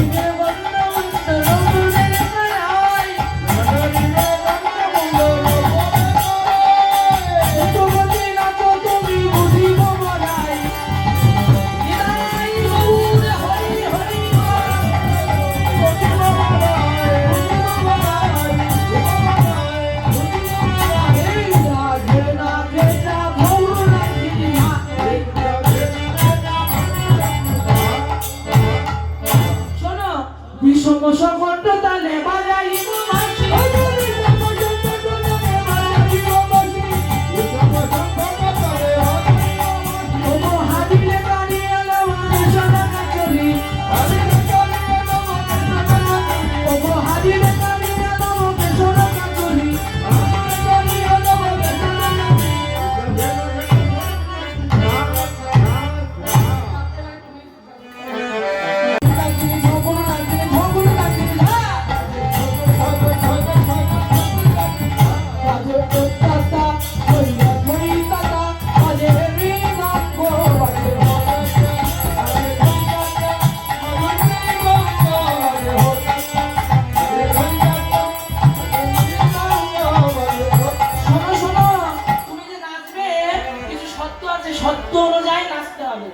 together. বিষম সংকট তালে বাজাই বাঁশি সত্য আছে সত্য অনুযায়ী নাচতে হবে।